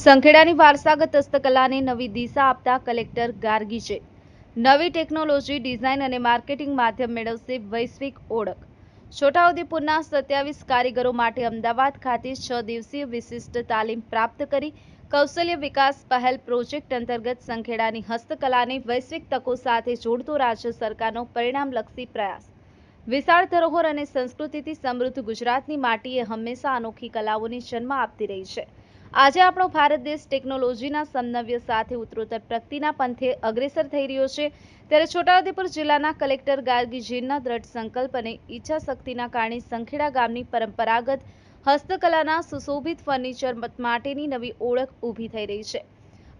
સંખેડાની વારસાગત હસ્તકલાને નવી દિશા આપતા કલેક્ટર ગાર્ગીજે નવી ટેકનોલોજી, ડિઝાઇન અને માર્કેટિંગ માધ્યમ મેળવશે વૈશ્વિક ઓળખ. છોટાઉદેપુરના સત્યાવીસ કારીગરો માટે અમદાવાદ ખાતે છ દિવસીય વિશિષ્ટ તાલીમ પ્રાપ્ત કરી કૌશલ્ય વિકાસ પહેલ પ્રોજેક્ટ અંતર્ગત સંખેડાની હસ્તકલાને વૈશ્વિક તકો સાથે જોડતો રાજ્ય સરકારનો પરિણામલક્ષી પ્રયાસ. વિશાળ ધરોહર અને સંસ્કૃતિથી સમૃદ્ધ ગુજરાતની માટીએ હંમેશા અનોખી કલાઓને જન્મ આપતી રહી છે. આજે આપણો ભારત દેશ ટેકનોલોજીના સમન્વય સાથે ઉત્તરોત્તર પ્રગતિના પંથે અગ્રેસર થઈ રહ્યો છે. ત્યારે છોટાઉદેપુર જિલ્લાના કલેક્ટર ગાર્ગી જીનના દ્રઢ સંકલ્પ અને ઈચ્છાશક્તિના કારણે સંખેડા ગામની પરંપરાગત હસ્તકલાના સુશોભિત ફર્નિચર માટેની નવી ઓળખ ઊભી થઈ રહી છે.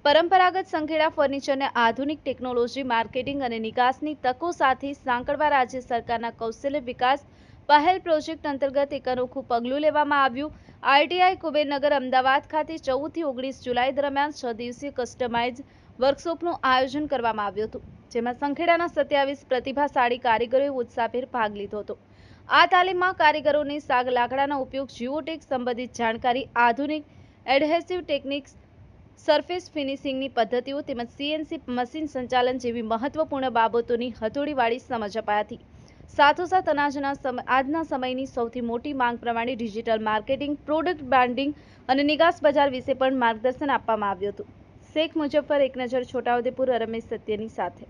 પરંપરાગત સંખેડા ફર્નિચરને આધુનિક ટેકનોલોજી માર્કેટિંગ અને નિકાસની તકો સાથે સાંકળવા રાજ્ય સરકારના કૌશલ્ય વિકાસ પહેલ પ્રોજેક્ટ અંતર્ગત એક અનોખું પગલું લેવામાં આવ્યું. આઈટીઆઈ કુબેરનગર અમદાવાદ ખાતે ચૌદથી ઓગણીસ જુલાઈ દરમિયાન છ દિવસીય કસ્ટમાઇઝ વર્કશોપનું આયોજન કરવામાં આવ્યું હતું, જેમાં સંખેડાના સત્યાવીસ પ્રતિભાશાળી કારીગરોએ ઉત્સાહભેર ભાગ લીધો હતો. આ તાલીમમાં કારીગરોને સાગ લાકડાના ઉપયોગ, જીઓટેક સંબંધિત જાણકારી, આધુનિક એડહેસિવ ટેકનિક્સ, સરફેસ ફિનિશિંગની પદ્ધતિઓ તેમજ સીએનસી મશીન સંચાલન જેવી મહત્વપૂર્ણ બાબતોની હથોડીવાળી સમજ અપાઈ હતી. સાથોસાથ અનાજના આજના સમયની સૌથી મોટી માંગ પ્રમાણે ડિજિટલ માર્કેટિંગ, પ્રોડક્ટ બ્રાન્ડિંગ અને નિકાસ બજાર વિશે પણ માર્ગદર્શન આપવામાં આવ્યું હતું. શેખ મુજફ્ફર એક નજર, છોટાઉદેપુર રમેશ સત્યની સાથે.